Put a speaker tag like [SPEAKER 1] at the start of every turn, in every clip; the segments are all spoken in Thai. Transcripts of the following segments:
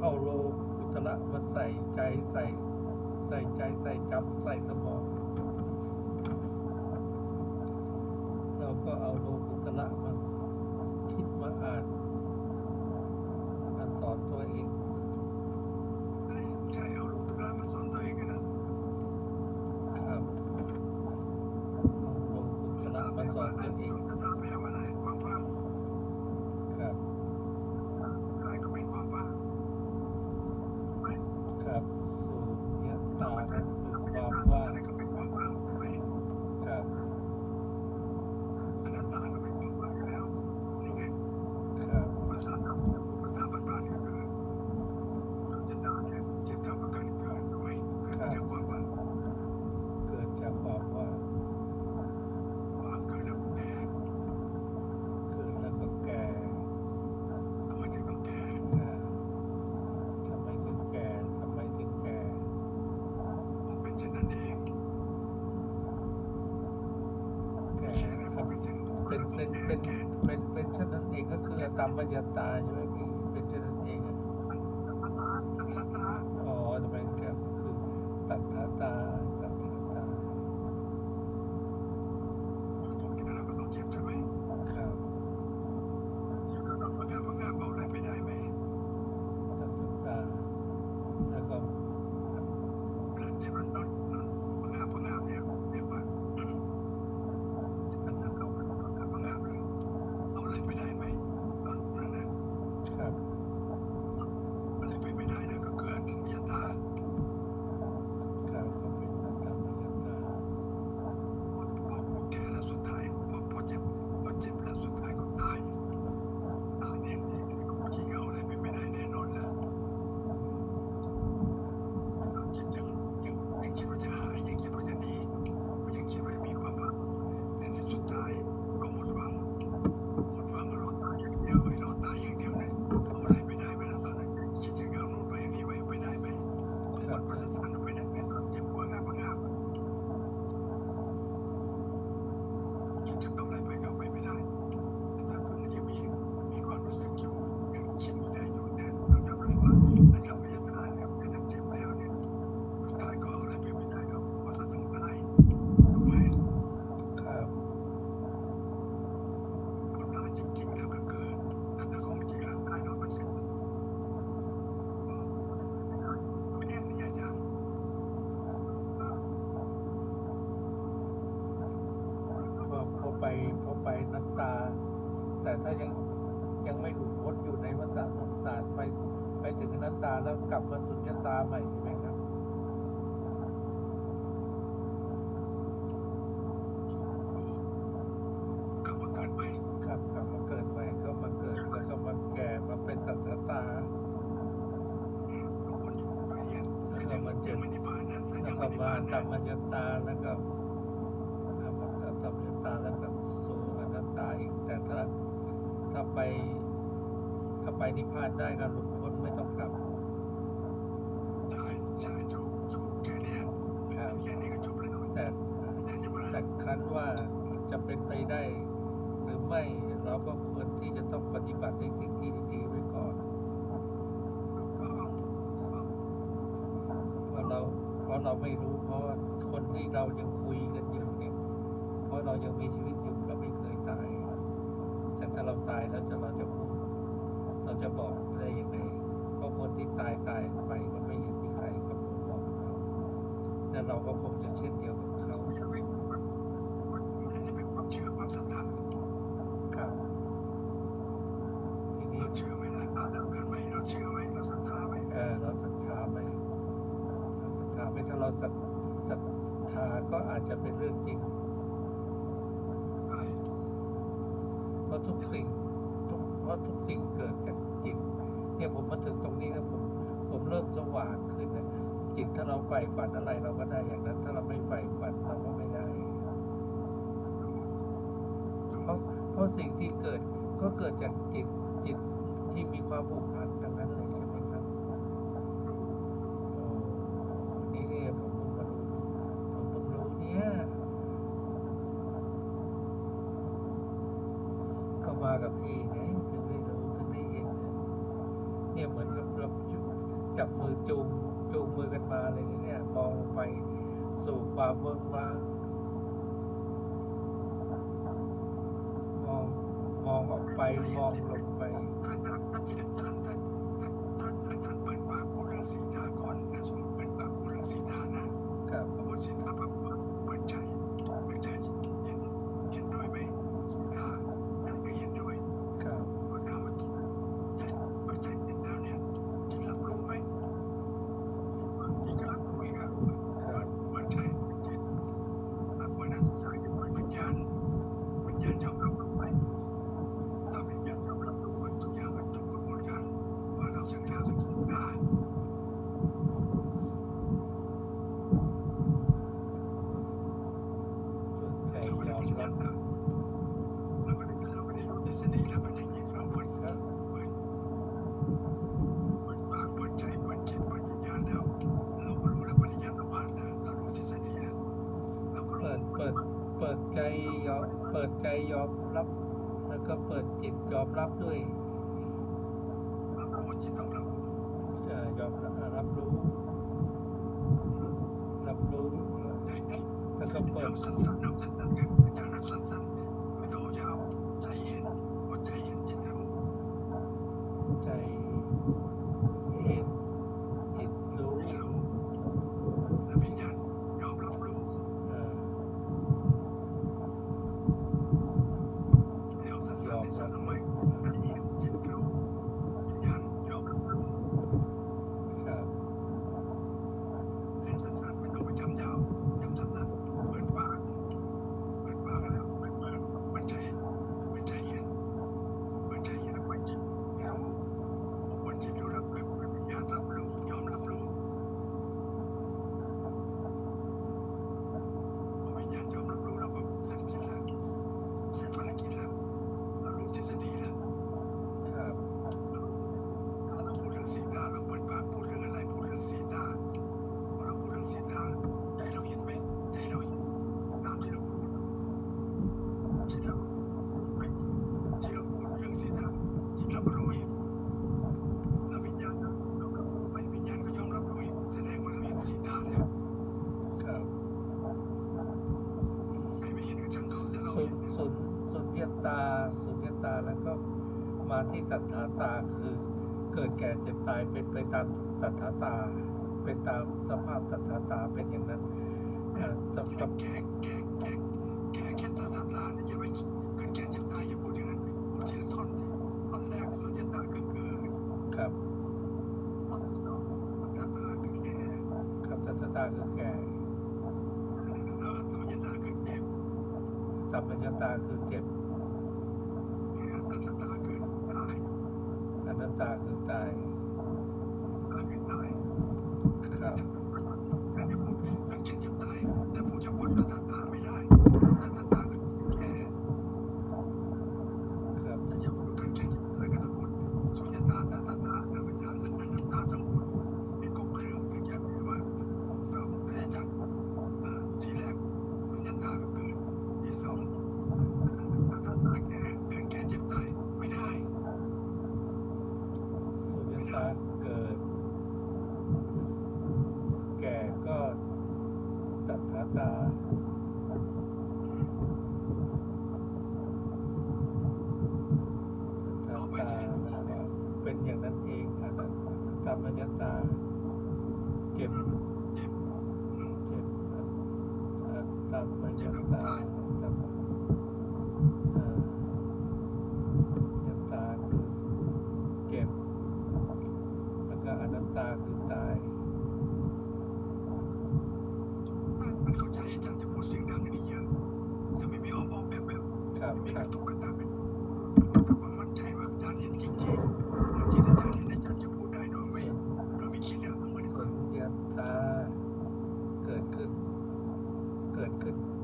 [SPEAKER 1] เอา
[SPEAKER 2] โลกุ
[SPEAKER 1] ตระมาใส่ใจใส่ใส่ใจใส่จับใส่สมองเราก็เอาโลกุตระมาคิดมาอ่าน
[SPEAKER 2] Kampanyat tayo. มาจำมามย
[SPEAKER 1] ตา
[SPEAKER 2] แล้วก็
[SPEAKER 1] ธร
[SPEAKER 2] รม
[SPEAKER 1] ธ
[SPEAKER 2] รรมยตาแล้วก็สูงอนัตตาอี
[SPEAKER 1] กแต่ถ้าถ้าไปถ้าไปนิพพานได้ก็หลุดพ้นไม่ต้องกลับ
[SPEAKER 2] ใช่ใช่จบจกแค่นี้
[SPEAKER 1] ครับ
[SPEAKER 2] แค่นี้ก็จบแล้ว
[SPEAKER 1] แต่
[SPEAKER 2] แต่
[SPEAKER 1] คันว่าจะเป็นไปได้ หรือไม่เราก็ควรที่จะต้องปฏิบัติให้ะเราไม่รู้ เพราะคนที่เรายังคุยกันอยู่เนี่ย เพราะเรายังมีชีวิตอยู่เราไม่เคยตายแต่ถ้าเราตายแล้วจะเราจะพูดเราจะบอกได้ยังไงเพราะคนที่ตายตายไปมันไม่เห็นมีใครกำหบอกเราแต่เราก็คงจะเช่นเดียวกับเขา
[SPEAKER 2] ศรัทธาก็อา
[SPEAKER 1] จจะเป็นเรื่องจริงเพราะทุกสิ่งเพราะทุกสิ่งเกิดจากจิต เนี่ยผมมาถึงตรงนี้นะผมผมเริ่มสว่างขึ้นนะจิตถ้าเราไฝ่ฝันอะไรเราก็ได้อย่างนั้น ถ้าเราไม่ใฝ่ฝันเราก็ไม่ได้เพราะเพราะสิ่งที่เกิดก็เกิดจากจิตจิตที่มีความผูกพันนะ กับเองขึ้นไปรู้ขึ้นไปเห็นเนี่ยเหมือนกับเราจับมือจูงจูงมือกันมาอะไรเงี้ยมองลงไปสู่ความเบิกบานมองมองออกไปมอง
[SPEAKER 2] ลง
[SPEAKER 1] อมรับ แล้วก็เปิด
[SPEAKER 2] จิตยอมรับด้วยจิตยอมรับยอมรับรู้ รับรู้ แล้วก็เปิด ตายเป็
[SPEAKER 1] นไปตามตัถาตา เป็นตามสภาพตัถาตาเป็นอย่างนั้นสำหรับ
[SPEAKER 2] แขกแขกแขกแขกแค่ตัถาตาเนี่ยจะไปแก่จะตายอย่าพูดอย่างนั้นพูดทีละท่อนท่อนแรกสุญญตาก็คือ
[SPEAKER 1] ครับ
[SPEAKER 2] ท่อนที่สองตถาตาคือแก่
[SPEAKER 1] ครับตัถาตาคือแก่
[SPEAKER 2] ตาจ็บ
[SPEAKER 1] ตัปัญญตาคือเจ็บ
[SPEAKER 2] ตัถตาคือตาย
[SPEAKER 1] อนัตตาคือตาย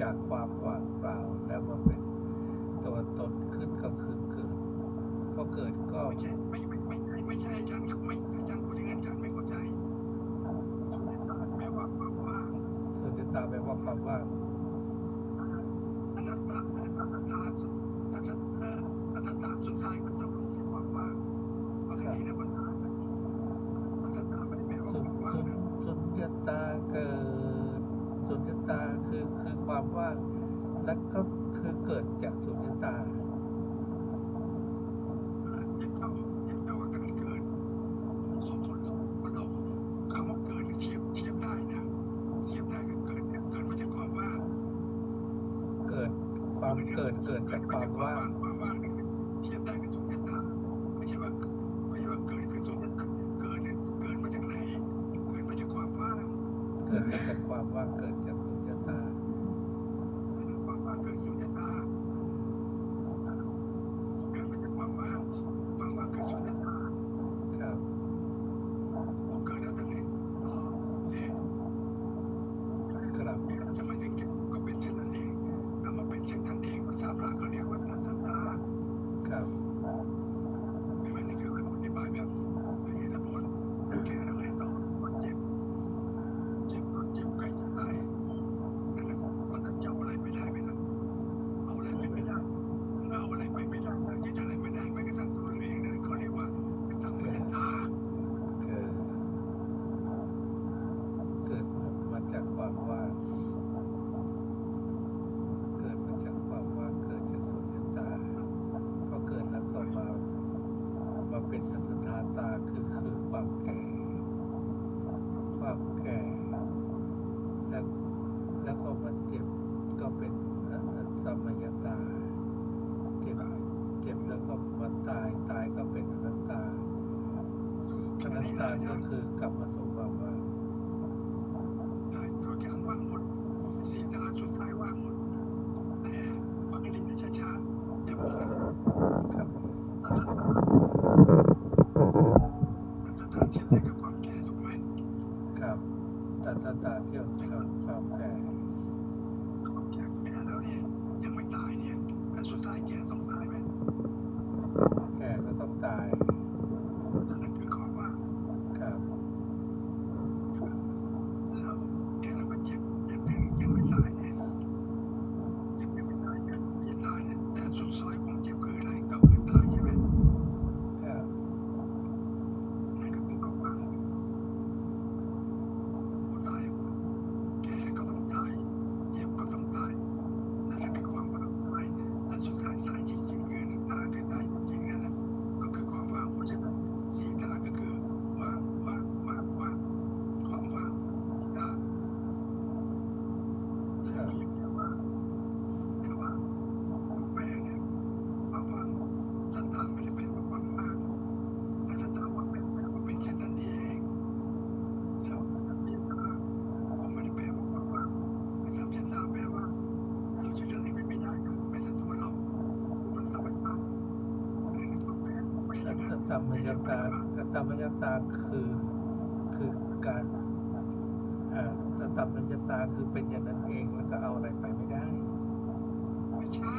[SPEAKER 2] จาก
[SPEAKER 1] ค
[SPEAKER 2] วามว่างเปล่า
[SPEAKER 1] แล้วมาเป็นตัวตนขึ้นก็คือเกิดพอเกิดก็
[SPEAKER 2] ไม่ใช่ไม่ไม่ไม่ใช่ไม่ใช่อาจารย์ไม่อาจารย์พูดอย่างนั้นอาจารย์ไม่เข้าใจสุญญตาแปลว่าความว่าง
[SPEAKER 1] สุญญตาแปลว่าความว่าง
[SPEAKER 2] ว่าและ
[SPEAKER 1] ก็คือเกิดจากสุญญตา
[SPEAKER 2] ya. ตาคือคือกา
[SPEAKER 1] ร
[SPEAKER 2] ตาตั
[SPEAKER 1] บ
[SPEAKER 2] ปั
[SPEAKER 1] ญญาตาคือเป็นอย่าง
[SPEAKER 2] นั้นเอง
[SPEAKER 1] แล้
[SPEAKER 2] วก็เอาอะไรไปไม่
[SPEAKER 1] ได้
[SPEAKER 2] ใช่